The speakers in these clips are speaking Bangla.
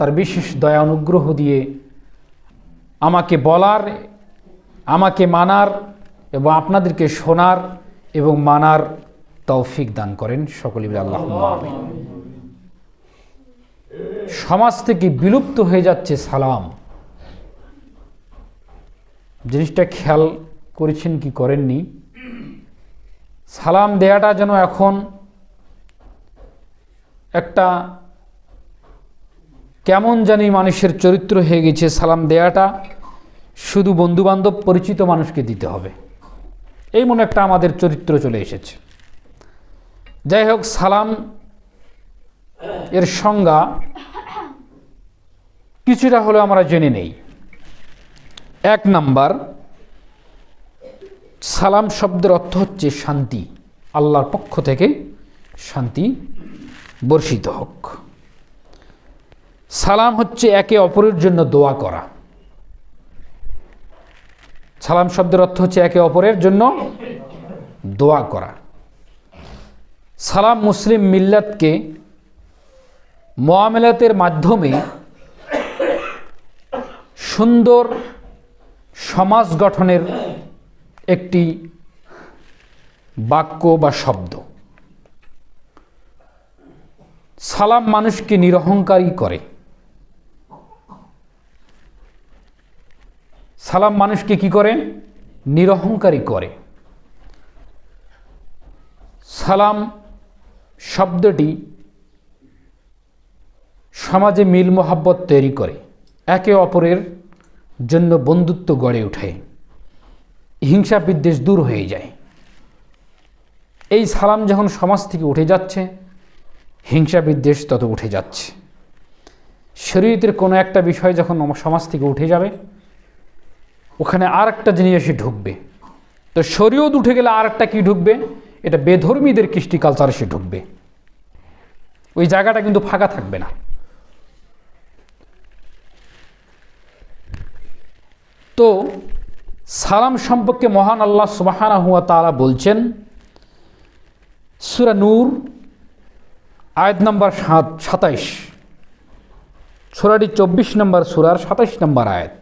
তার বিশেষ দয়া অনুগ্রহ দিয়ে আমাকে বলার, আমাকে মানার এবং আপনাদেরকে শোনার এবং মানার তৌফিক দান করেন সকলে আল্লাহ। সমাজ থেকে বিলুপ্ত হয়ে যাচ্ছে সালাম। জিনিসটা খেয়াল করেছেন কি করেননি? সালাম দেয়াটা যেন এখন একটা কেমন জানি মানুষের চরিত্র হয়ে গেছে, সালাম দেয়াটা শুধু বন্ধুবান্ধব পরিচিত মানুষকে দিতে হবে। এই মনে একটা আমাদের চরিত্র চলে এসেছে। যাই হোক, সালাম এর সংজ্ঞা কিছুটা হলেও আমরা জেনে নেই। এক নাম্বার, সালাম শব্দের অর্থ হচ্ছে শান্তি। আল্লাহর পক্ষ থেকে শান্তি বর্ষিত হোক। সালাম হচ্ছে একে অপরের জন্য দোয়া করা। সালাম শব্দের অর্থ হচ্ছে একে অপরের জন্য দোয়া করা। সালাম মুসলিম মিল্লাতকে মোয়ামেলাতের মাধ্যমে সুন্দর সমাজ গঠনের একটি বাক্য বা শব্দ। সালাম মানুষকে নিরহংকারী করে। সালাম মানুষকে কি করে? নিরহংকারী করে। সালাম শব্দটি সমাজে মিল মোহাব্বত তৈরি করে, একে অপরের জন্য বন্ধুত্ব গড়ে ওঠে। হিংসা বিদ্বেষ দূর হয়ে যায়। এই সালাম যখন সমাজ থেকে উঠে যাচ্ছে, হিংসা বিদ্বেষ তত উঠে যাচ্ছে। শরীয়তের কোনো একটা বিষয় যখন সমাজ থেকে উঠে যাবে ওখানে আর একটা জিনিস এসে ঢুকবে। তো শরীয়ত উঠে গেলে আর একটা কী ঢুকবে? এটা বেধর্মীদের কৃষ্টি কালচার এসে ঢুকবে। ওই জায়গাটা কিন্তু ফাঁকা থাকবে না। তো সালাম সম্পর্কে মহান আল্লাহ সুবাহানা হুয়া তালা বলছেন, সুরা নূর, আয়াত নম্বর সাত, সাতাইশ। সুরাটি চব্বিশ নম্বর সুরার সাতাইশ নম্বর আয়াত।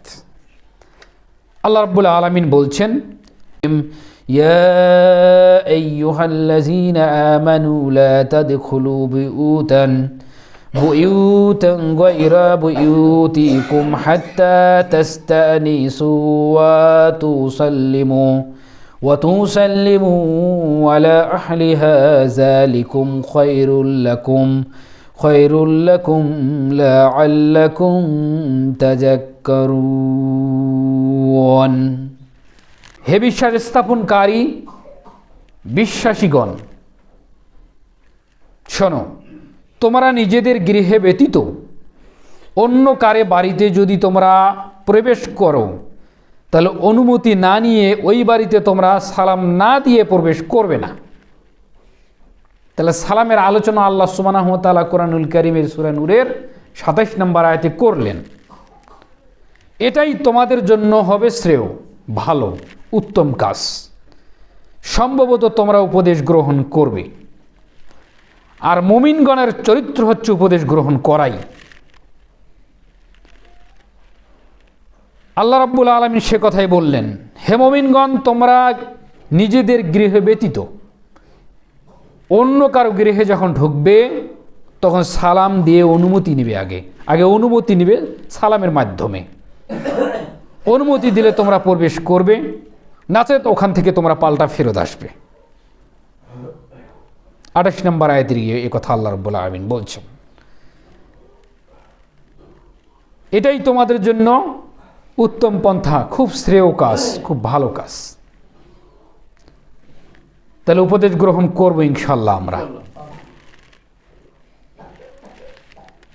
আল্লাহ রব্বুল আলমিন বলছেন يا أيها الذين آمنوا لا تدخلوا بيوتا بيوتا غير بيوتكم حتى تستأنسوا وتسلموا وتسلموا على أهلها ذلكم خير لكم خير لكم لعلكم تذكرون হে বিশ্বাস স্থাপনকারী বিশ্বাসীগণ, শোনো, তোমরা নিজেদের গৃহে ব্যতীত অন্য কারে বাড়িতে যদি তোমরা প্রবেশ করো, তাহলে অনুমতি না নিয়ে ওই বাড়িতে তোমরা সালাম না দিয়ে প্রবেশ করবে না। তাহলে সালামের আলোচনা আল্লাহ সুবানাহতালা কোরআনুল করিমের সুরানুরের সাতাইশ নম্বর আয়তে করলেন। এটাই তোমাদের জন্য হবে শ্রেয়, ভালো, উত্তম কাজ। সম্ভবত তোমরা উপদেশ গ্রহণ করবে। আর মুমিনগণের চরিত্র হচ্ছে উপদেশ গ্রহণ করাই। আল্লাহ রাব্বুল আলমী সে কথাই বললেন, হে মমিনগণ, তোমরা নিজেদের গৃহে ব্যতীত, অন্য কারও গৃহে যখন ঢুকবে, তখন সালাম দিয়ে অনুমতি নেবে আগে। আগে অনুমতি নেবে সালামের মাধ্যমে। অনুমতি দিলে তোমরা প্রবেশ করবে নাচে ওখান থেকে তোমরা পাল্টা ফেরত আসবে। আঠাশ নম্বর আয়তের গিয়ে এ কথা আল্লাহ রব্বুল্লা আমিন বলছেন, এটাই তোমাদের জন্য উত্তম পন্থা, খুব শ্রেয় কাজ, খুব ভালো কাজ। তাহলে উপদেশ গ্রহণ করব ইনশাল্লাহ আমরা।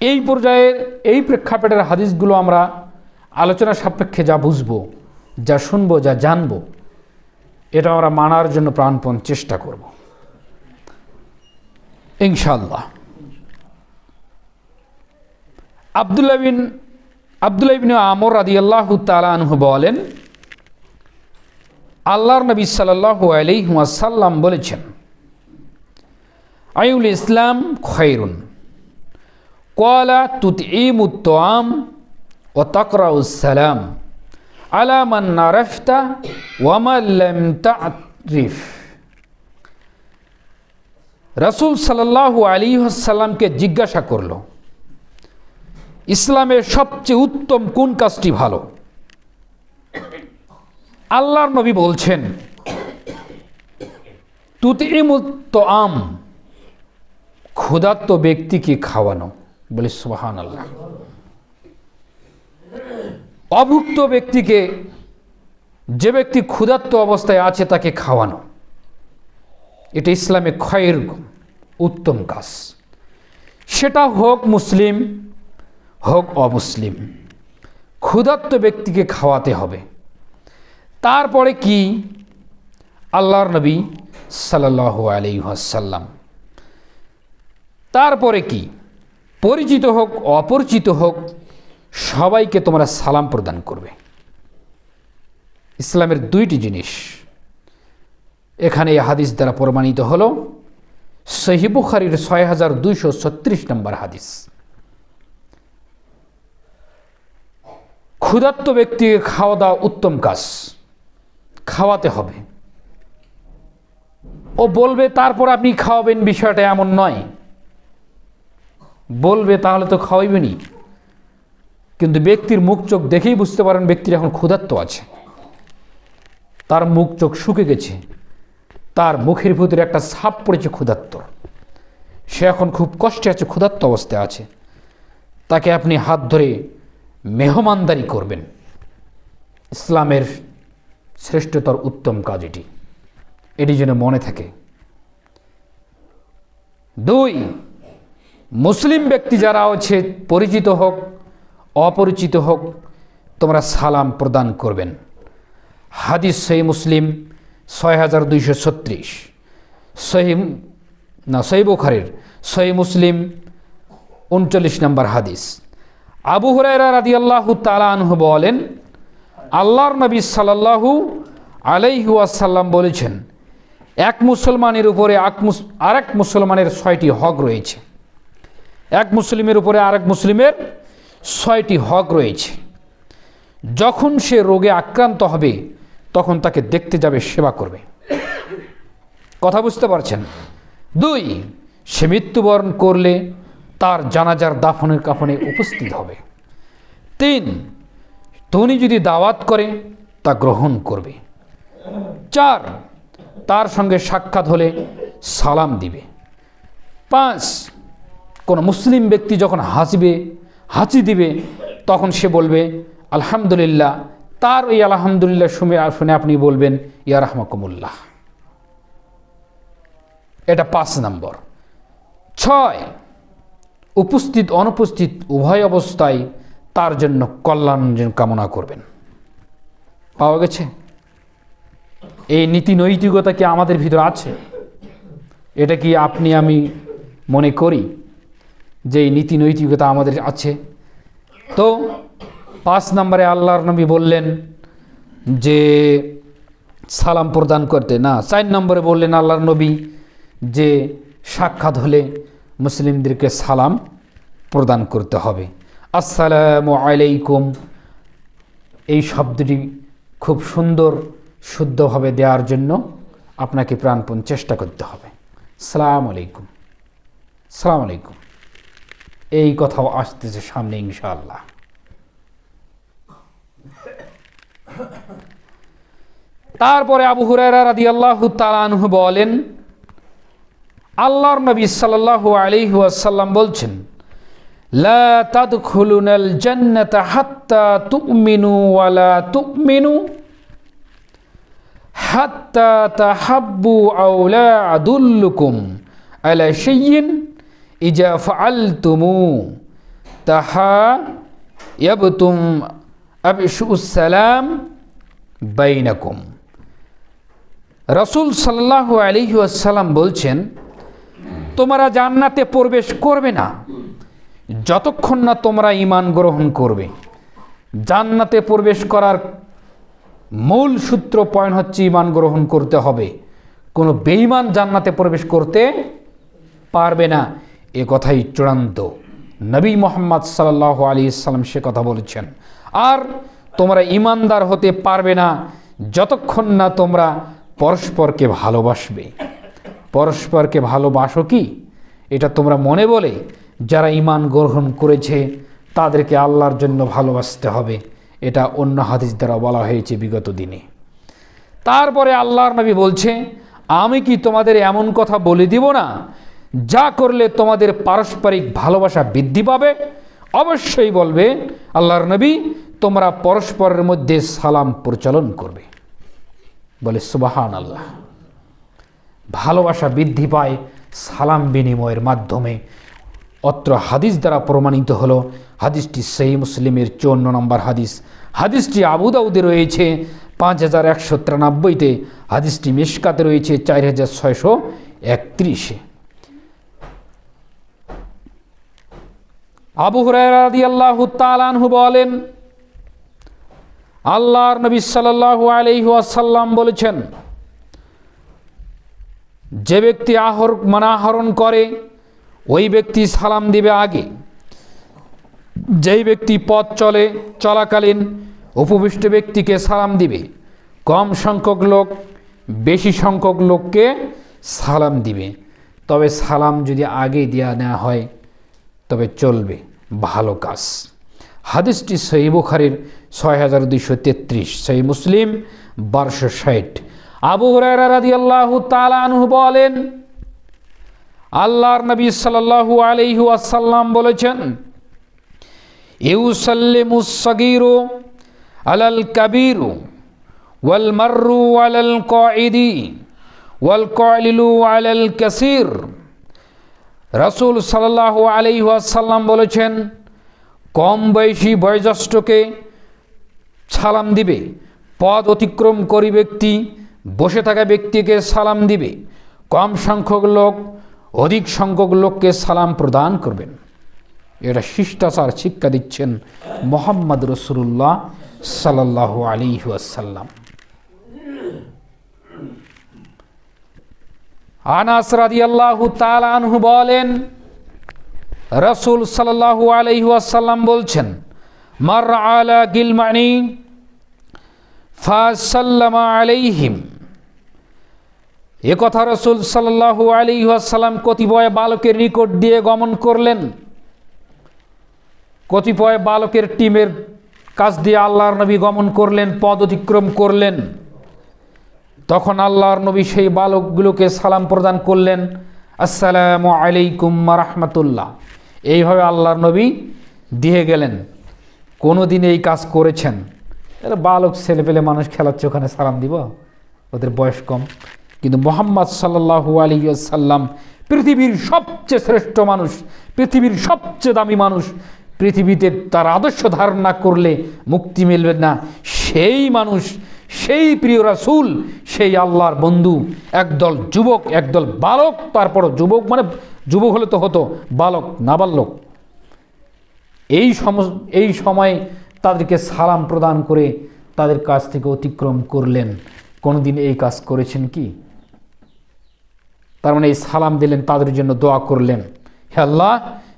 এই পর্যায়ের, এই প্রেক্ষাপটের হাদিসগুলো আমরা আলোচনা সাপেক্ষে যা বুঝব, যা শুনব, যা জানব, এটা আমরা মানার জন্য প্রাণপণ চেষ্টা করব। ইনশাল্লাহ আবদুল্লাহ বিন বিন আমর রাদি আল্লাহ তালানহু বলেন, আল্লাহর নবী সাল্লাহু আলাইসাল্লাম বলেছেন আইউল ইসলাম খয়রুন খৈরুন কলা তুতঈমুত্তাম ও তকরাউসালাম আলা মান নারাফতা ওয়ামা লাম তারিফ। রসুল সাল্লাল্লাহু আলী সাল্লামকে জিজ্ঞাসা করল, ইসলামের সবচেয়ে উত্তম কোন কাজটি ভালো? আল্লাহর নবী বলছেন তুতিমুত্ত আম ক্ষুধার্ত ব্যক্তিকে খাওয়ানো। বলে সুবাহান আল্লাহ অভুক্ত ব্যক্তিকে যে ব্যক্তি ক্ষুধার্ত অবস্থায় আছে তাকে খাওয়ানো। এটা ইসলামে ক্ষয়ের উত্তম কাজ। সেটা হোক মুসলিম, হোক অমুসলিম, ক্ষুধার্ত ব্যক্তিকে খাওয়াতে হবে। তারপরে কি? আল্লাহর নবী সাল্লাহ আলাইসাল্লাম তারপরে কি? পরিচিত হোক, অপরিচিত হোক সবাইকে তোমরা সালাম প্রদান করবে। ইসলামের দুইটি জিনিস। এখানে এই হাদিস দ্বারা প্রমাণিত হল সহিবুখারির ছয় হাজার দুইশো ছত্রিশ নম্বর হাদিস। ক্ষুধার্ত ব্যক্তিকে খাওয়া দাওয়া উত্তম কাজ, খাওয়াতে হবে। ও বলবে, তারপর আপনি খাওয়াবেন, বিষয়টা এমন নয়। বলবে, তাহলে তো খাওয়াইবেনি কিন্তু ব্যক্তির মুখ চোখ দেখেই বুঝতে পারেন ব্যক্তির এখন ক্ষুধার্ত আছে। তার মুখ চোখ শুকে গেছে। তার মুখের ভিতরে একটা ছাপ পড়েছে ক্ষুধার্ত। সে এখন খুব কষ্টে আছে, ক্ষুধার্ত অবস্থায় আছে। তাকে আপনি হাত ধরে মেহমানদারি করবেন। ইসলামের শ্রেষ্ঠতর উত্তম কাজ এটি। এটি যেন মনে থাকে। দুই, মুসলিম ব্যক্তি যারা আছে, পরিচিত হোক অপরিচিত হোক, তোমরা সালাম প্রদান করবেন। হাদিস সহি মুসলিম ছয় হাজার দুইশো ছত্রিশ। সহি, না, সহি বুখারের সহি মুসলিম উনচল্লিশ নম্বর হাদিস। আবু হুরায়রা রাদি আল্লাহ তালানহু বলেন, আল্লাহর নবী সাল্লাল্লাহু আলাইহু আসাল্লাম বলেছেন, এক মুসলমানের উপরে আরেক মুসলমানের ছয়টি হক রয়েছে। এক মুসলিমের উপরে আরেক মুসলিমের ছয়টি হক রয়েছে। যখন সে রোগে আক্রান্ত হবে, তখন তাকে দেখতে যাবে, সেবা করবে। কথা বুঝতে পারছেন? দুই, সে মৃত্যুবরণ করলে তার জানাজার দাফনের কাফনে উপস্থিত হবে। তিন, ধনী যদি দাওয়াত করে, তা গ্রহণ করবে। চার, তার সঙ্গে সাক্ষাৎ হলে সালাম দিবে। পাঁচ, কোনো মুসলিম ব্যক্তি যখন হাসবে হাসি দিবে, তখন সে বলবে, আলহামদুলিল্লাহ। তার ওই আলহামদুলিল্লাহ শুনে শুনে আপনি বলবেন, ইয়া রহমকুমুল্লাহ। এটা পাঁচ নম্বর। ছয়, উপস্থিত, অনুপস্থিত উভয় অবস্থায় তার জন্য কল্যাণ কামনা করবেন। পাওয়া গেছে? এই নীতি নৈতিকতা কি আমাদের ভিতর আছে? এটা কি আপনি, আমি মনে করি? যে নীতি নৈতিকতা আমাদের আছে। তো পাঁচ নম্বরে আল্লাহর নবী বললেন যে সালাম প্রদান করতে। না, চার নম্বরে বললেন আল্লাহর নবী যে সাক্ষাৎ হলে মুসলিমদেরকে সালাম প্রদান করতে হবে। আসসালামু আলাইকুম। এই শব্দটি খুব সুন্দর, শুদ্ধভাবে দেওয়ার জন্য আপনাকে প্রাণপণ চেষ্টা করতে হবে। সালাম আলাইকুম। সালাম আলাইকুম। এই কথাও আসতেছে সামনে ইনশাআল্লাহ। তারপরে আবু হুরায়রা রাদিয়াল্লাহু তাআলা আনহু বলেন, আল্লাহর নবী সাল্লাল্লাহু আলাইহি ওয়াসাল্লাম বলছেন, লা তাদখুলুনাল জান্নাতা হাত্তা তুমিনু ওয়ালা তুমিনু হাত্তা তাহাব্বু আও লা আদুল্লুকুম আলা শাইইন ইজা ফাআলতুমু তাহা ইয়াবতুম আবশু সালাম বাইনাকুম। রসুল সাল্লাল্লাহু আলাইহি ওয়াসাল্লাম বলছেন, তোমরা জান্নাতে প্রবেশ করবে না। যতক্ষণ না তোমরা ইমান গ্রহণ করবে। জান্নাতে প্রবেশ করার মূল সূত্র পয়েন্ট হচ্ছে ইমান গ্রহণ করতে হবে। কোনো বেঈমান জান্নাতে প্রবেশ করতে পারবে না। এ কথাই চূড়ান্ত। নবী মোহাম্মদ সাল্লাহ আলী ইসলাম সে কথা বলেছেন। আর তোমরা ইমানদার হতে পারবে না যতক্ষণ না তোমরা পরস্পরকে ভালোবাসবে। পরস্পরকে ভালোবাসো কি? এটা তোমরা মনে বলে যারা ইমান গ্রহণ করেছে তাদেরকে আল্লাহর জন্য ভালোবাসতে হবে। এটা অন্য হাদিস দ্বারা বলা হয়েছে বিগত দিনে। তারপরে আল্লাহর নবী বলছে, আমি কি তোমাদের এমন কথা বলে দিব না যা করলে তোমাদের পারস্পরিক ভালোবাসা বৃদ্ধি পাবে, অবশ্যই বলবে, আল্লাহর নবী, তোমরা পরস্পরের মধ্যে সালাম প্রচলন করবে। বলে সুবাহান আল্লাহ ভালোবাসা বৃদ্ধি পায় সালাম বিনিময়ের মাধ্যমে। অত্র হাদিস দ্বারা প্রমাণিত হলো, হাদিসটি সেই মুসলিমের চৌন্ন নম্বর হাদিস। হাদিসটি আবুদাউদে রয়েছে পাঁচ হাজার একশো তিরানব্বইতে, হাদিসটি মিশকাতে রয়েছে চার হাজার ছয়শো একত্রিশে। আবু তালানহু বলেন, আল্লাহর নবী সাল্লাল্লাহু আলাইহি ওয়াসাল্লাম বলেছেন, যে ব্যক্তি আহর মানাহরণ করে, ওই ব্যক্তি সালাম দিবে আগে। যেই ব্যক্তি পথ চলে, চলাকালীন উপবিষ্ট ব্যক্তিকে সালাম দিবে, কম সংখ্যক লোক, বেশি সংখ্যক লোককে সালাম দিবে। তবে সালাম যদি আগে দেওয়া নেওয়া হয় তবে চলবে ভালো কাজ। হাদিসটি সহি বুখারির ছয় হাজার দুইশো তেত্রিশ সহি মুসলিম বারোশো ষাট। আবু হরারা রাদি আল্লাহ তালানহু বলেন, আল্লাহর নবী সাল্লাল্লাহু আলাইহি আসাল্লাম বলেছেন, ইউসাল্লিমু সগীরু আলাল কাবীরু ওয়াল মাররু আলাল কাঈদি ওয়াল কালিলু আলাল কাসির। রাসূল সাল্লাল্লাহু আলাইহি আসাল্লাম বলেছেন, কম বয়সী বয়োজ্যেষ্ঠকে সালাম দিবে পদ অতিক্রম করি ব্যক্তি, বসে থাকা ব্যক্তিকে সালাম দিবে, কম সংখ্যক লোক, অধিক সংখ্যক লোককে সালাম প্রদান করবেন। এটা শিষ্টাচার শিক্ষা দিচ্ছেন মোহাম্মদ রসুল্লাহ সাল্লাহ আলী আসাল্লাম আনাস রাদি আল্লাহ তালানহু বলেন, রসুল সাল্লাহু আলহি আসাল্লাম বলছেন মার আলা গিলমানি ফাসাল্লামা আলাইহিম। এ কথা রসুল সাল্লাহু আলী আসাল্লাম কতিপয় বালকের নিকট দিয়ে গমন করলেন। কতিপয় বালকের টিমের কাছ দিয়ে আল্লাহর নবী গমন করলেন, পদ অতিক্রম করলেন। তখন আল্লাহর নবী সেই বালকগুলোকে সালাম প্রদান করলেন, আসসালামু আলাইকুম রহমতুল্লাহ। এইভাবে আল্লাহর নবী দিয়ে গেলেন। কোনো দিন এই কাজ করেছেন। তাহলে বালক ছেলে পেলে মানুষ খেলাচ্ছে, ওখানে সালাম দিব? ওদের বয়স কম। কিন্তু মোহাম্মদ সাল্লাহু আলী সাল্লাম পৃথিবীর সবচেয়ে শ্রেষ্ঠ মানুষ, পৃথিবীর সবচেয়ে দামি মানুষ, পৃথিবীতে তার আদর্শ ধারণ না করলে মুক্তি মিলবে না। সেই মানুষ সেই প্রিয় রাসুল, সেই আল্লাহর বন্ধু, একদল যুবক, একদল বালক তারপর যুবক মানে যুবক হলে তো হতো, বালক, নাবালক। এই সম এই সময় তাদেরকে সালাম প্রদান করে তাদের কাছ থেকে অতিক্রম করলেন। কোনোদিন এই কাজ করেছেন কি? তার মানে এই সালাম দিলেন, তাদের জন্য দোয়া করলেন। হে আল্লাহ,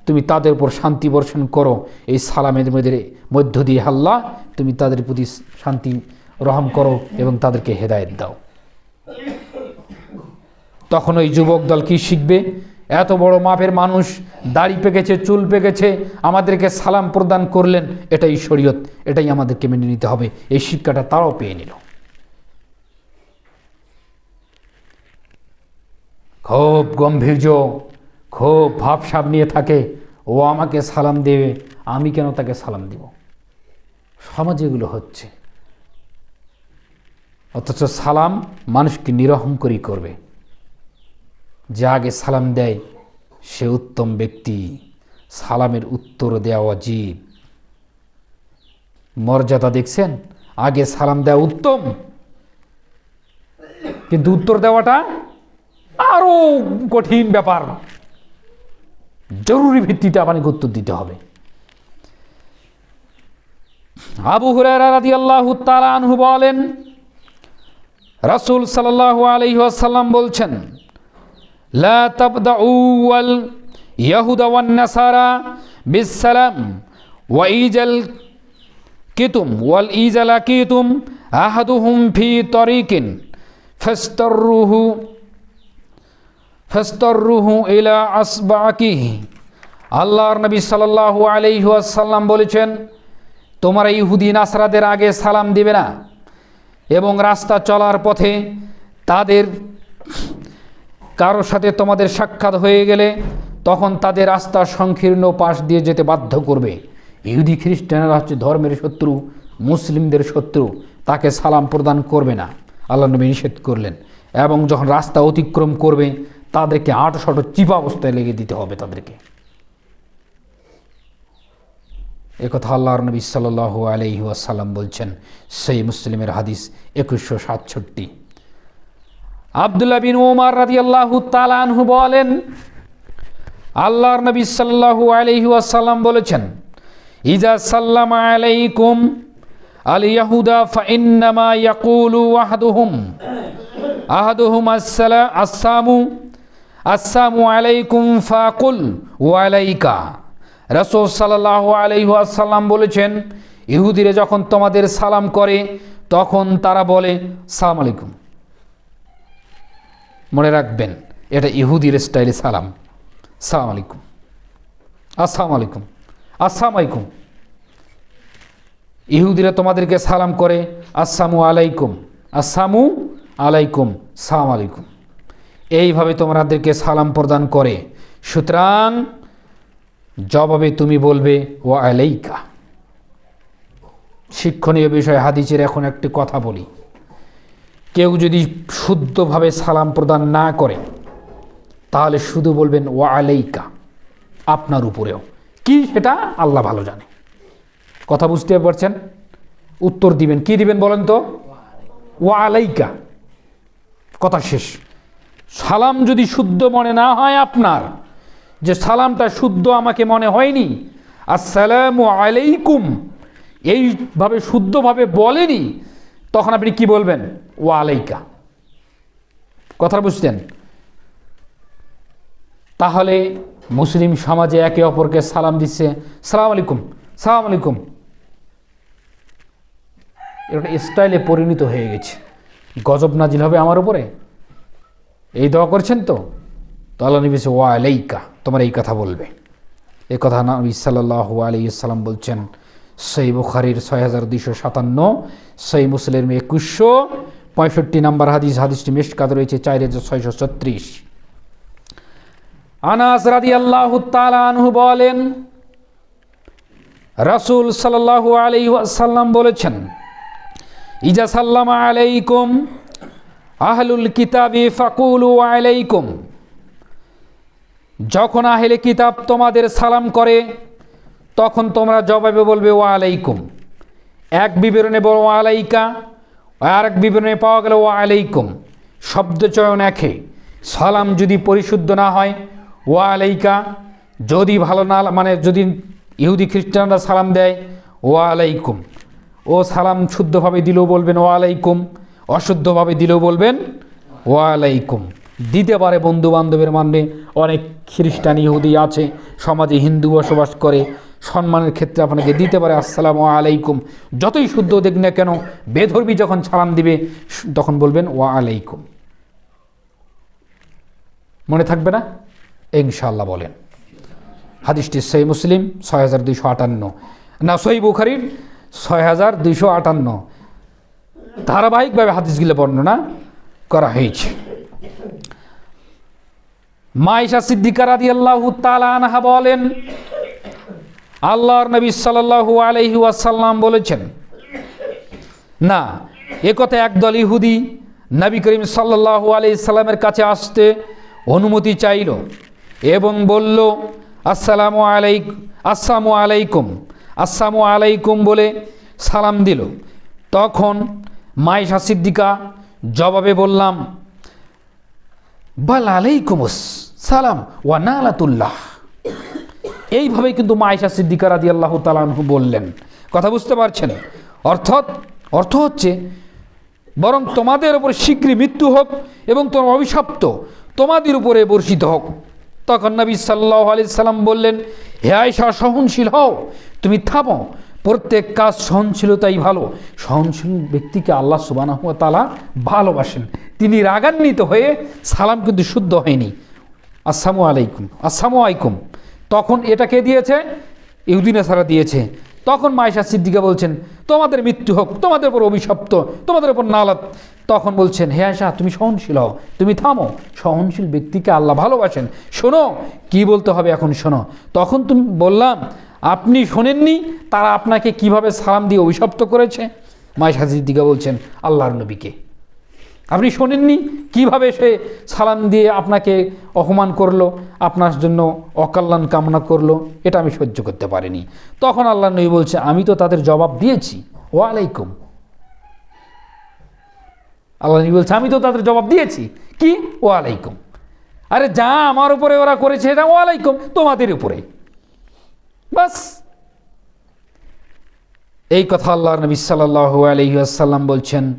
তুমি তাদের উপর শান্তি বর্ষণ করো। এই সালামের মধ্যে, মধ্য দিয়ে আল্লাহ, তুমি তাদের প্রতি শান্তি রহম করো এবং তাদেরকে হেদায়েত দাও। তখন ওই যুবক দল কি শিখবে? এত বড় মাপের মানুষ, দাড়ি পেকেছে, চুল পেকেছে, আমাদেরকে সালাম প্রদান করলেন, এটাই শরীয়ত, এটাই আমাদেরকে মেনে নিতে হবে। এই শিক্ষাটা তারাও পেয়ে নিল। খুব গম্ভীর্য খুব ভাবসাব নিয়ে থাকে, ও আমাকে সালাম দেবে, আমি কেন তাকে সালাম দিব? সমাজ এগুলো হচ্ছে। অথচ সালাম মানুষকে নিরহংকরী করবে। যে আগে সালাম দেয়, সে উত্তম ব্যক্তি। সালামের উত্তর দেওয়া অজীব। মর্যাদা দেখছেন? আগে সালাম দেওয়া উত্তম। কিন্তু উত্তর দেওয়াটা আরও কঠিন ব্যাপার। জরুরি ভিত্তিতে আপনাকে উত্তর দিতে হবে। আবু হুরায়রা রাদিয়াল্লাহু তাআলা আনহু বলেন রাসূল সাল্লাল্লাহু আলাইহি ওয়াসাল্লাম বলছেন, লা ওয়াইজাল কিতুম ওয়াল কিতুম ফি তরিকিন ইলা আল্লাহর নবী সাল্লাল্লাহু আলাইহি ওয়াসাল্লাম বলেছেন, তোমরা ইহুদি নাসরাদের আগে সালাম দিবে না। এবং রাস্তা চলার পথে তাদের কারোর সাথে তোমাদের সাক্ষাৎ হয়ে গেলে তখন তাদের রাস্তা সংকীর্ণ পাশ দিয়ে যেতে বাধ্য করবে। ইহুদি খ্রিস্টানরা হচ্ছে ধর্মের শত্রু, মুসলিমদের শত্রু, তাকে সালাম প্রদান করবে না। আল্লাহ নবী নিষেধ করলেন এবং যখন রাস্তা অতিক্রম করবে, তাদেরকে আট শট চিপা অবস্থায় লেগে দিতে হবে তাদেরকে। একথা আল্লাহর নবী সাল্লাহ আলহি আসাল্লাম বলছেন, সেই মুসলিমের হাদিস একুশশো সাতষট্টি। আবদুল্লাহ বিন ওমর রাজি আল্লাহ তালানহু বলেন, আল্লাহর নবী সাল্লাহু আলহি আসাল্লাম বলেছেন ইজা সাল্লাম আলাইকুম আল ইয়াহুদা ফাইন্নামা ইয়াকুলু আহাদুহুম আহাদুহুম আসসালা, আসসামু আসসামু আলাইকুম ফাকুল ওয়ালাইকা। রসুল সাল্লাহ আলহাসাল্লাম বলেছেন, ইহুদিরে যখন তোমাদের সালাম করে, তখন তারা বলে, সালাম আলাইকুম। মনে রাখবেন, এটা ইহুদির স্টাইলে সালাম। সালাম আলাইকুম। আসসালাম আলাইকুম। আসসালাম আলাইকুম। ইহুদিরা তোমাদেরকে সালাম করে আসসামু আলাইকুম। আসসামু আলাইকুম। সালাম আলাইকুম। এইভাবে তোমাদেরকে সালাম প্রদান করে। সুতরাং জবাবে তুমি বলবে ও আলাইকা। শিক্ষণীয় বিষয়ে, হাদিসের এখন একটি কথা বলি। কেউ যদি শুদ্ধভাবে সালাম প্রদান না করে, তাহলে শুধু বলবেন ও আলাইকা, আপনার উপরেও। কি সেটা? আল্লাহ ভালো জানে। কথা বুঝতে পারছেন? উত্তর দিবেন। কি দিবেন বলেন তো? ও আলাইকা। কথা শেষ। সালাম যদি শুদ্ধ মনে না হয় আপনার যে সালামটা শুদ্ধ আমাকে মনে হয়নি, আসসালামু আলাইকুম, এইভাবে শুদ্ধভাবে বলেনি, তখন আপনি কি বলবেন? ও আলাইকা। কথা বুঝতেন তাহলে মুসলিম সমাজে একে অপরকে সালাম দিচ্ছে, সালাম আলাইকুম সালাম আলাইকুম। এটা স্টাইলে পরিণত হয়ে গেছে। গজব নাজিল হবে আমার উপরে। এই দোয়া করছেন তো? তো আল্লাহ নবী ওয়া আলাইকা তোমার এই কথা বলবে। এই কথা নবী সাল্লাহ আলাইসাল্লাম বলছেন সেই বুখারির ছয় হাজার দুইশো সাতান্ন সেই মুসলিম একুশশো পঁয়ষট্টি নাম্বার হাদিস, হাদিসটি মেশকাত রয়েছে, চার হাজার ছয়শো ছত্রিশ। আনাস রাদি আল্লাহ আনহু বলেন, রাসুল সাল্লাহু আলাইহি সাল্লাম বলেছেন, ইজা সাল্লাম আলাইকুম আহলুল কিতাবি ফাকুলু আলাইকুম। যখন আহলে কিতাব তোমাদের সালাম করে, তখন তোমরা জবাবে বলবে ও আলাইকুম। এক বিবরণে বলো ও আলাইকা। আর এক বিবরণে পাওয়া গেল ও আলাইকুম। শব্দ চয়ন একে। সালাম যদি পরিশুদ্ধ না হয় ও আলাইকা। যদি ভালো না মানে যদি ইহুদি খ্রিস্টানরা সালাম দেয় ও আলাইকুম। ও সালাম শুদ্ধভাবে দিলেও বলবেন ও আলাইকুম। অশুদ্ধভাবে দিলেও বলবেন ও আলাইকুম। দিতে পারে বন্ধু বান্ধবের মানে অনেক খ্রিস্টান ইহুদি আছে, সমাজে হিন্দু বসবাস করে, সম্মানের ক্ষেত্রে আপনাকে দিতে পারে আসসালামু আলাইকুম। যতই শুদ্ধ দেখ না কেন, বেধর্মী যখন সালাম দিবে তখন বলবেন ওয়া আলাইকুম। মনে থাকবে না? ইনশাল্লাহ বলেন। হাদিসটি সই মুসলিম, ছয় হাজার দুইশো আটান্ন। না সই বুখারির, ছয় হাজার দুইশো আটান্ন। ধারাবাহিকভাবে হাদিসগুলো বর্ণনা করা হয়েছে। মাইশা সিদ্দিকা রাদি আল্লাহ আনহা বলেন, আল্লাহর নবী সাল্লাল্লাহু আলাইহি ওয়াসাল্লাম বলেছেন, না একথা একদল ইহুদি নবী করিম সাল্লাল্লাহু আলাইহি সাল্লামের কাছে আসতে অনুমতি চাইল এবং বলল, আসসালামু আলাইক আসসালামু আলাইকুম। আসসালামু আলাইকুম বলে সালাম দিল। তখন মাইশা সিদ্দিকা জবাবে বললাম, বাল আলাইকুম সালাম, ওয়া নালাতুল্লাহ। এইভাবেই কিন্তু মাইশা সিদ্দিকা রাদি আল্লাহ তালানহু বললেন। কথা বুঝতে পারছেন? অর্থাৎ, অর্থ হচ্ছে, বরং তোমাদের উপর শীঘ্রই মৃত্যু হোক এবং তোমার অভিশপ্ত তোমাদের উপরে বর্ষিত হোক। তখন নবী সাল্লাহ আলি সাল্লাম বললেন, হে আয়সা সহনশীল হও। তুমি থামো। প্রত্যেক কাজ সহনশীলতাই ভালো। সহনশীল ব্যক্তিকে আল্লাহ সুবানাহ তালা ভালোবাসেন। তিনি রাগান্বিত হয়ে সালাম কিন্তু শুদ্ধ হয়নি। আসসালামু আলাইকুম আসসালামু আলাইকুম। তখন এটা কে দিয়েছে? ইহুদিন সারা দিয়েছে। তখন মায়েশা সিদ্দিকা বলছেন, তোমাদের মৃত্যু হোক, তোমাদের উপর অভিশপ্ত, তোমাদের উপর নালাত। তখন বলছেন, হে আয়সা তুমি সহনশীল হও, তুমি থামো। সহনশীল ব্যক্তিকে আল্লাহ ভালোবাসেন। শোনো, কি বলতে হবে এখন শোনো। তখন তুমি, বললাম, আপনি শোনেননি, তারা আপনাকে কীভাবে সালাম দিয়ে অভিশপ্ত করেছে? মায়েশা সিদ্দিকা বলছেন, আল্লাহর নবীকে। আপনি শোনেননি? কীভাবে সে সালাম দিয়ে আপনাকে অপমান করল? আপনার জন্য অকল্যাণ কামনা করল? এটা আমি সহ্য করতে পারিনি। তখন আল্লাহ নবী বলছে, আমি তো তাদের জবাব দিয়েছি। ওয়ালাইকুম। আল্লাহ নবী বলছে, আমি তো তাদের জবাব দিয়েছি। কি? ওয়ালাইকুম। আরে যা আমার উপরে ওরা করেছে এটা ওয়ালাইকুম, তোমাদের উপরে। বাস। এই কথা আল্লাহ নবী সাল্লাহু আলহিহাসাল্লাম বলছেন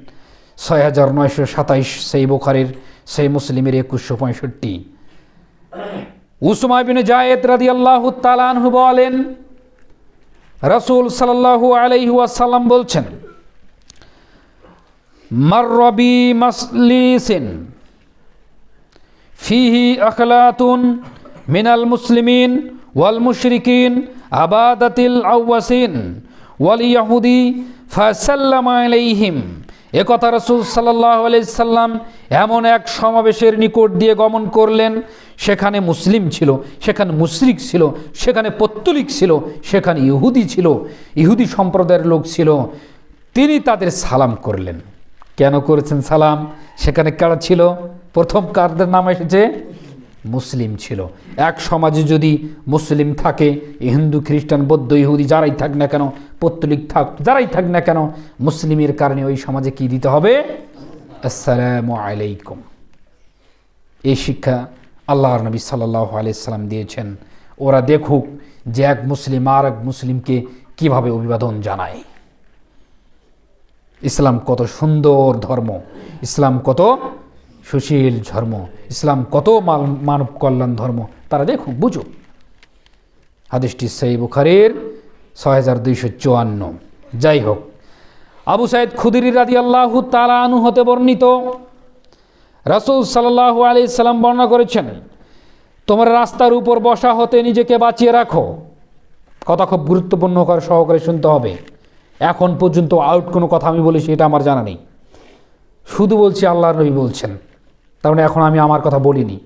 ছয় হাজার নয়শো সাতাইশ সেই বোখারের, সেই মুসলিমের একুশশো পঁয়ষট্টি। উসমা বিন জায়েদ রাদি আল্লাহ তালানহু বলেন, রসুল সাল্লাহু আলহি ওয়াসাল্লাম বলছেন মাররবি মাসলিসিন, ফিহি আখলাতুন মিনাল মুসলিমিন ওয়াল মুশরিকিন আবাদাতিল আউয়াসিন ওয়াল ইয়াহুদি ফাসাল্লাম আলাইহিম। একথা রসুল সাল্লাহ আলাইসাল্লাম এমন এক সমাবেশের নিকট দিয়ে গমন করলেন, সেখানে মুসলিম ছিল, সেখানে মুশরিক ছিল, সেখানে পত্তলিক ছিল, সেখানে ইহুদি ছিল, ইহুদি সম্প্রদায়ের লোক ছিল। তিনি তাদের সালাম করলেন। কেন করেছেন সালাম? সেখানে কারা ছিল? প্রথম কারদের নাম এসেছে মুসলিম ছিল। এক সমাজে যদি মুসলিম থাকে হিন্দু, খ্রিস্টান, বৌদ্ধ, ইহুদি যারাই থাক না কেন, পত্তলিক থাক, যারাই থাক না কেন, মুসলিমের কারণে ওই সমাজে কি দিতে হবে? আসসালামু আলাইকুম। এই শিক্ষা আল্লাহর নবী সাল্লাহ আলাইসাল্লাম দিয়েছেন। ওরা দেখুক যে এক মুসলিম আর এক মুসলিমকে কীভাবে অভিবাদন জানায়। ইসলাম কত সুন্দর ধর্ম, ইসলাম কত সুশীল ধর্ম, ইসলাম কত মান- মানব কল্যাণ ধর্ম, তারা দেখুক বুঝুক হাদিসটি সেই বুখারের ছয় হাজার দুইশো চুয়ান্ন। যাই হোক, আবু সাইদ খুদিরি রাদি আল্লাহ তালা আনু হতে বর্ণিত, রাসুল সাল্লাহ আলি সাল্লাম বর্ণনা করেছেন, তোমার রাস্তার উপর বসা হতে নিজেকে বাঁচিয়ে রাখো। কথা খুব গুরুত্বপূর্ণ করে সহকারে শুনতে হবে। এখন পর্যন্ত আউট কোনো কথা আমি বলেছি, এটা আমার জানা নেই। শুধু বলছি, আল্লাহর নবী বলছেন তার মানে এখন আমি আমার কথা বলিনি।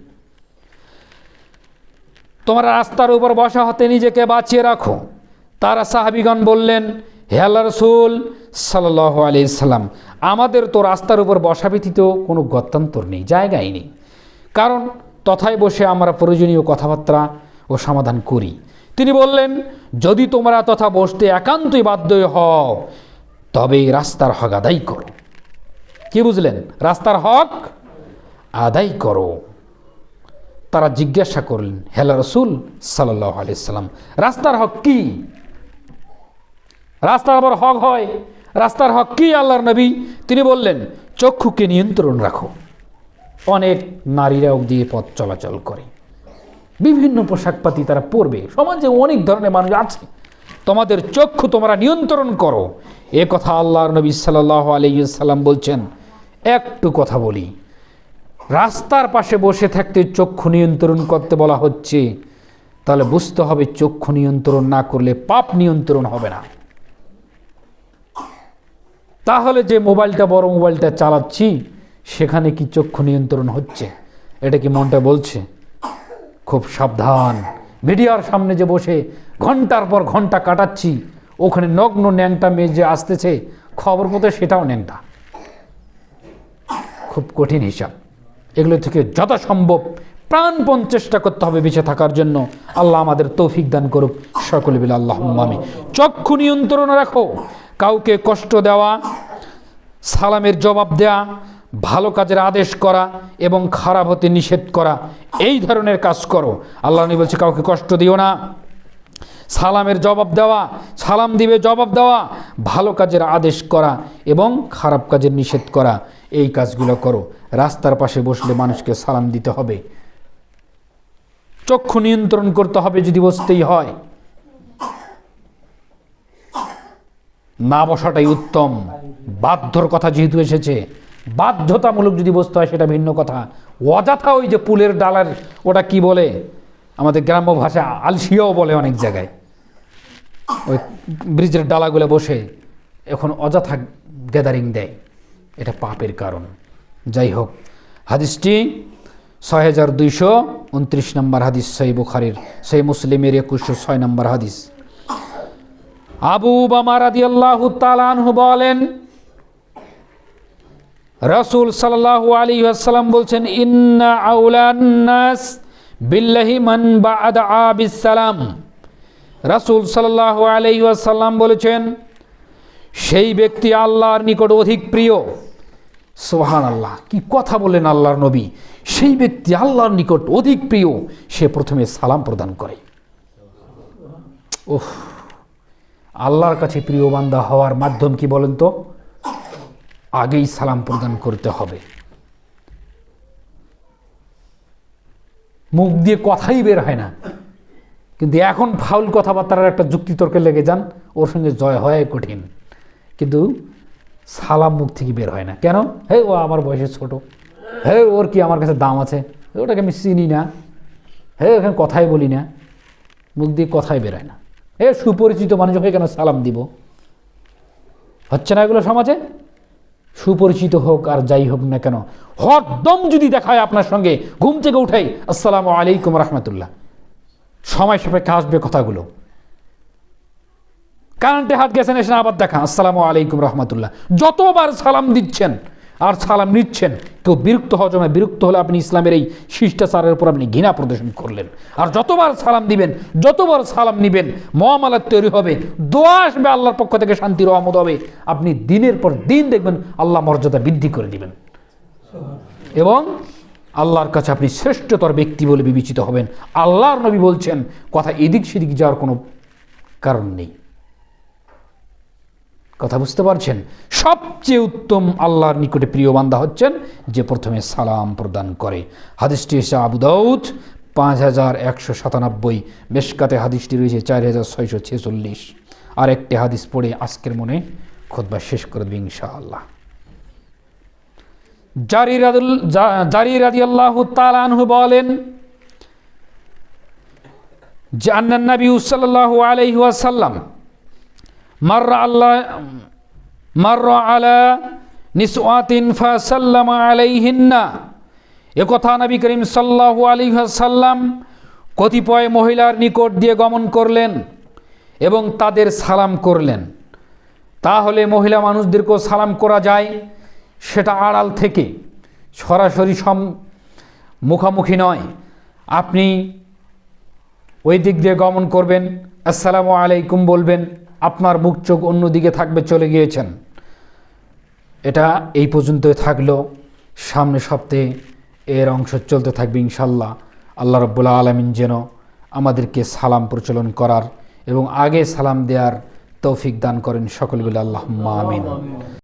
তোমার রাস্তার উপর বসা হতে নিজেকে বাঁচিয়ে রাখো। তারা সাহাবিগণ বললেন, হে আল্লাহ রসুল সাল্লাহ আলি আমাদের তো রাস্তার উপর বসা ব্যতীত কোনো গত্যান্তর নেই, জায়গাই নেই। কারণ তথায় বসে আমরা প্রয়োজনীয় কথাবার্তা ও সমাধান করি। তিনি বললেন, যদি তোমরা তথা বসতে একান্তই বাধ্য হও, তবে রাস্তার আদায় করো। কি বুঝলেন? রাস্তার হক আদায় করো। তারা জিজ্ঞাসা করলেন হেলা রসুল সাল্লাহ আলিয়াল্লাম রাস্তার হক কি? রাস্তার আবার হক হয়। রাস্তার হক কি আল্লাহর নবী? তিনি বললেন, চক্ষুকে নিয়ন্ত্রণ রাখো। অনেক নারীরাও দিয়ে পথ চলাচল করে। বিভিন্ন পোশাকপাতি তারা পরবে। সমাজে অনেক ধরনের মানুষ আছে। তোমাদের চক্ষু তোমরা নিয়ন্ত্রণ করো। এ কথা আল্লাহর নবী সাল্লাহ আলিয়াল্লাম বলছেন। একটু কথা বলি। রাস্তার পাশে বসে থাকতে চক্ষু নিয়ন্ত্রণ করতে বলা হচ্ছে। তাহলে বুঝতে হবে চক্ষু নিয়ন্ত্রণ না করলে পাপ নিয়ন্ত্রণ হবে না। তাহলে যে মোবাইলটা, বড় মোবাইলটা চালাচ্ছি, সেখানে কি চক্ষু নিয়ন্ত্রণ হচ্ছে? এটা কি মনটা বলছে? খুব সাবধান। মিডিয়ার সামনে যে বসে ঘণ্টার পর ঘণ্টা কাটাচ্ছি, ওখানে নগ্ন ন্যাংটা মেয়ে যে আসতেছে, খবর মতো সেটাও ন্যাংটা। খুব কঠিন হিসাব। এগুলো থেকে যথাসম্ভব প্রাণপণ চেষ্টা করতে হবে বেঁচে থাকার জন্য। আল্লাহ আমাদের তৌফিক দান করুক। সকলে বিল আল্লাহ আমি চক্ষু নিয়ন্ত্রণ রাখো। কাউকে কষ্ট দেওয়া, সালামের জবাব দেওয়া ভালো কাজের আদেশ করা এবং খারাপ হতে নিষেধ করা, এই ধরনের কাজ করো। আল্লাহ নবী বলছে, কাউকে কষ্ট দিও না। সালামের জবাব দেওয়া, সালাম দিবে জবাব দেওয়া, ভালো কাজের আদেশ করা এবং খারাপ কাজের নিষেধ করা। এই কাজগুলো করো। রাস্তার পাশে বসলে মানুষকে সালাম দিতে হবে। চক্ষু নিয়ন্ত্রণ করতে হবে যদি বসতেই হয়। না বসাটাই উত্তম। বাধ্যর কথা যেহেতু এসেছে, বাধ্যতামূলক যদি বসতে হয় সেটা ভিন্ন কথা। অযথা ওই যে পুলের ডালার, ওটা কি বলে? আমাদের গ্রাম্য ভাষা আলসিয়াও বলে অনেক জায়গায়। ওই ব্রিজের ডালাগুলো বসে এখন অযথা গ্যাদারিং দেয়। এটা পাপের কারণ। যাই হোক হাদিসটি ছয় হাজার দুইশো উনত্রিশ নম্বর হাদিস সই বুখারির সেই মুসলিমের একুশশো ছয় নম্বর হাদিস। আবু বামা রাদি আল্লাহ তালানহু বলেন, রসুল সাল্লাহ আলী আসসালাম বলছেন, ইন্না আউলান্নাস বিল্লাহি মান বাদ আবিস সালাম। রাসুল সাল্লাহ আলী বলেছেন, সেই ব্যক্তি আল্লাহর নিকট অধিক প্রিয়। সোহান আল্লাহ কি কথা বলেন আল্লাহর নবী? সেই ব্যক্তি আল্লাহর নিকট অধিক প্রিয়, সে প্রথমে সালাম প্রদান করে। ওহ আল্লাহর কাছে প্রিয় বান্দা হওয়ার মাধ্যম কি বলেন তো? আগেই সালাম প্রদান করতে হবে। মুখ দিয়ে কথাই বের হয় না। কিন্তু এখন ফাউল কথাবার্তার একটা যুক্তিতর্কে লেগে যান, ওর সঙ্গে জয় হয় কঠিন। কিন্তু সালাম মুখ থেকে বের হয় না। কেন? হে, ও আমার বয়সে ছোট। হে, ওর কি আমার কাছে দাম আছে? ওটাকে আমি চিনি না। হে, ওখানে কথাই বলি না। মুখ দিয়ে কথাই বেরোয় না। এ সুপরিচিত মানুষ হয়ে কেন সালাম দিব? হচ্ছে না এগুলো সমাজে? সুপরিচিত হোক আর যাই হোক না কেন। হরদম যদি দেখায় আপনার সঙ্গে, ঘুম থেকে উঠাই, আসসালামু আলাইকুম রহমতুল্লাহ। সময় সাপেক্ষে আসবে কথাগুলো। কারেন্টে হাত গেছেন, এসে আবার দেখা আসসালামু আলাইকুম রহমতুল্লাহ। যতবার সালাম দিচ্ছেন আর সালাম নিচ্ছেন, কেউ বিরক্ত হওয়া জমে বিরক্ত হলে আপনি ইসলামের এই শিষ্টাচারের উপর আপনি ঘৃণা প্রদর্শন করলেন। আর যতবার সালাম দিবেন, যতবার সালাম নিবেন মহামালার তৈরি হবে, দোয়া আসবে আল্লাহর পক্ষ থেকে, শান্তি, রহমত হবে। আপনি দিনের পর দিন দেখবেন আল্লাহ মর্যাদা বৃদ্ধি করে দিবেন। এবং আল্লাহর কাছে আপনি শ্রেষ্ঠতর ব্যক্তি বলে বিবেচিত হবেন। আল্লাহর নবী বলছেন, কথা এদিক সেদিক যাওয়ার কোনো কারণ নেই। কথা বুঝতে পারছেন? সবচেয়ে উত্তম আল্লাহর নিকটে প্রিয় বান্দা হচ্ছেন, যে প্রথমে সালাম প্রদান করে। হাদিসটি এসে আবু দাউদ, পাঁচ হাজার একশো সাতানব্বই। মেশকাতে হাদিসটি রয়েছে চার হাজার ছয়শো ছেচল্লিশ। আর একটি হাদিস পড়ে আজকের মনে, খোদবা শেষ করে দেবে ইনশাআল্লাহ। জারি রাদুল জারি রাদি আল্লাহ তালানহু বলেন, যে আন্নান নবী সাল্লাল্লাহু আলাইহি ওয়াসাল্লাম মাররা আল্লাহ, মাররা আলা নিসওয়াতিন ফাসাল্লামা আলাইহিন্না। একথা নবী করিম আলাইহি ওয়াসাল্লাম কতিপয় মহিলার নিকট দিয়ে গমন করলেন এবং তাদের সালাম করলেন। তাহলে মহিলা মানুষদেরকেও সালাম করা যায়, সেটা আড়াল থেকে, সরাসরি সম, মুখামুখি নয়। আপনি ওই দিক দিয়ে গমন করবেন, আসসালামু আলাইকুম বলবেন আপনার মুখ চোখ অন্যদিকে থাকবে, চলে গিয়েছেন। এটা এই পর্যন্তই থাকল। সামনে সপ্তাহে এর অংশ চলতে থাকবে ইনশাল্লাহ। আল্লাহ রব্বুল্লা আলমিন যেন আমাদেরকে সালাম প্রচলন করার এবং আগে সালাম দেওয়ার তৌফিক দান করেন সকলগুলো আল্লাহ আমিন।